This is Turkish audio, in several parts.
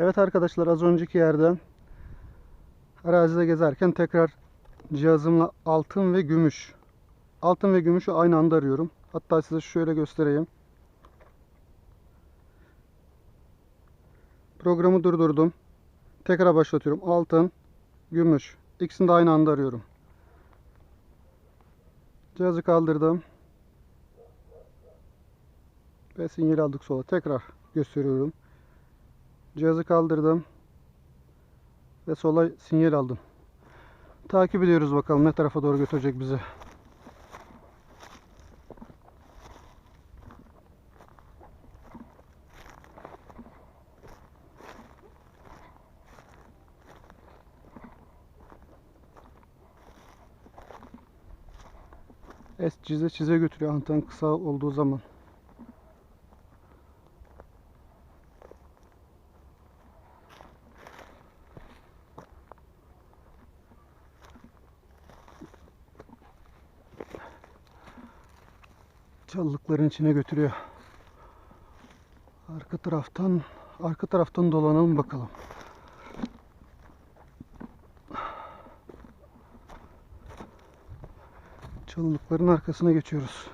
Evet arkadaşlar az önceki yerden arazide gezerken tekrar cihazımla altın ve gümüş. Altın ve gümüşü aynı anda arıyorum. Hatta size şöyle göstereyim. Programı durdurdum. Tekrar başlatıyorum. Altın, gümüş. İkisini de aynı anda arıyorum. Cihazı kaldırdım. Ve sinyal aldık sola. Tekrar gösteriyorum. Cihazı kaldırdım. Ve sola sinyal aldım. Takip ediyoruz bakalım ne tarafa doğru götürecek bizi. Es çize çize götürüyor anten kısa olduğu zaman. Çalılıkların içine götürüyor. Arka taraftan arka taraftan dolanalım bakalım. Çalılıkların arkasına geçiyoruz.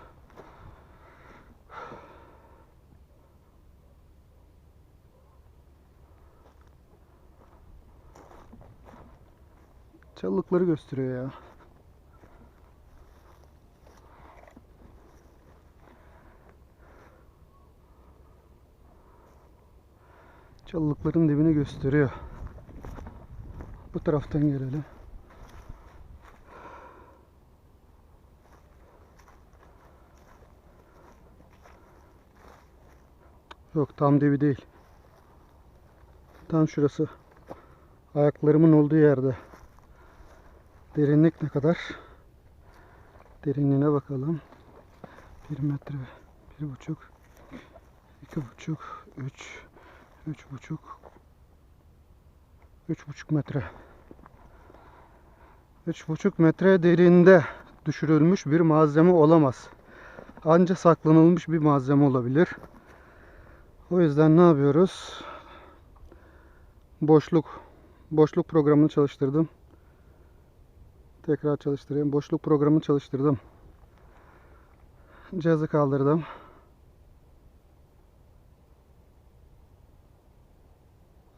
Çalılıkları gösteriyor ya. Çalılıkların dibini gösteriyor. Bu taraftan gelelim. Yok tam dibi değil. Tam şurası. Ayaklarımın olduğu yerde. Derinlik ne kadar? Derinliğine bakalım. 1 metre, bir buçuk, iki buçuk, üç, buçuk, üç buçuk metre. Üç buçuk metre derinde düşürülmüş bir malzeme olamaz. Anca saklanılmış bir malzeme olabilir. O yüzden ne yapıyoruz? Boşluk. Boşluk programını çalıştırdım. Tekrar çalıştırayım. Boşluk programını çalıştırdım. Cihazı kaldırdım.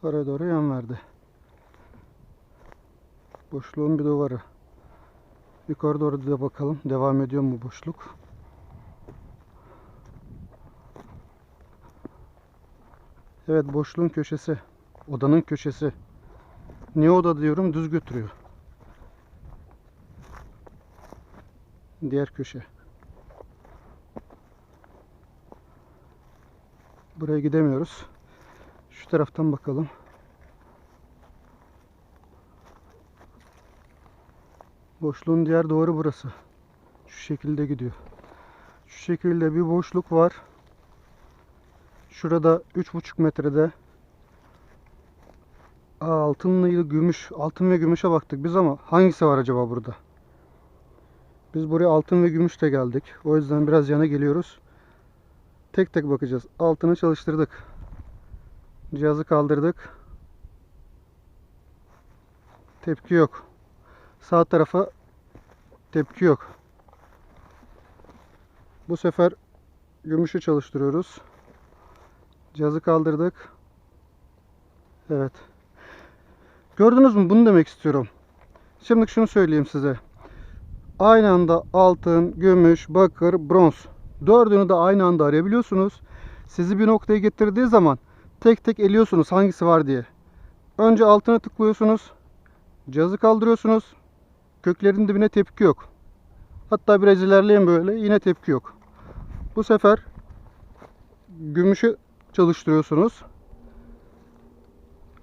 Oraya doğru yan verdi. Boşluğun bir duvarı. Yukarı doğru da bakalım. Devam ediyor mu boşluk? Evet boşluğun köşesi. Odanın köşesi. Niye oda diyorum? Düz götürüyor. Diğer köşe. Buraya gidemiyoruz. Şu taraftan bakalım. Boşluğun diğer doğru burası. Şu şekilde gidiyor. Şu şekilde bir boşluk var. Şurada 3,5 metrede altınlı gümüş, altın ve gümüşe baktık biz ama hangisi var acaba burada? Biz buraya altın ve gümüşle geldik. O yüzden biraz yana geliyoruz. Tek tek bakacağız. Altını çalıştırdık. Cihazı kaldırdık. Tepki yok. Sağ tarafa tepki yok. Bu sefer gümüşü çalıştırıyoruz. Cihazı kaldırdık. Evet. Gördünüz mü? Bunu demek istiyorum. Şimdi şunu söyleyeyim size. Aynı anda altın, gümüş, bakır, bronz. Dördünü de aynı anda arayabiliyorsunuz. Sizi bir noktaya getirdiği zaman tek tek eliyorsunuz hangisi var diye. Önce altına tıklıyorsunuz. Cihazı kaldırıyorsunuz. Köklerin dibine tepki yok. Hatta biraz ilerleyin böyle yine tepki yok. Bu sefer gümüşü çalıştırıyorsunuz.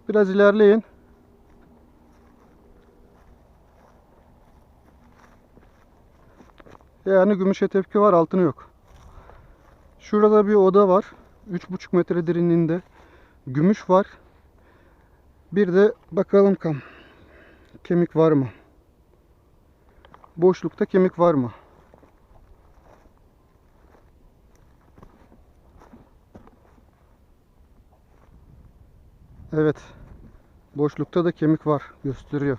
Biraz ilerleyin. Yani gümüşe tepki var, altını yok. Şurada bir oda var. 3,5 metre derinliğinde. Gümüş var. Bir de bakalım kam. Kemik var mı? Boşlukta kemik var mı? Evet. Boşlukta da kemik var. Gösteriyor.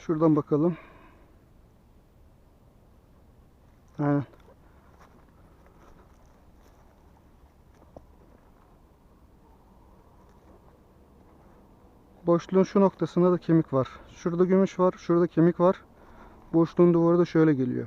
Şuradan bakalım. Aynen. Boşluğun şu noktasında da kemik var. Şurada gümüş var. Şurada kemik var. Boşluğun duvarı da şöyle geliyor.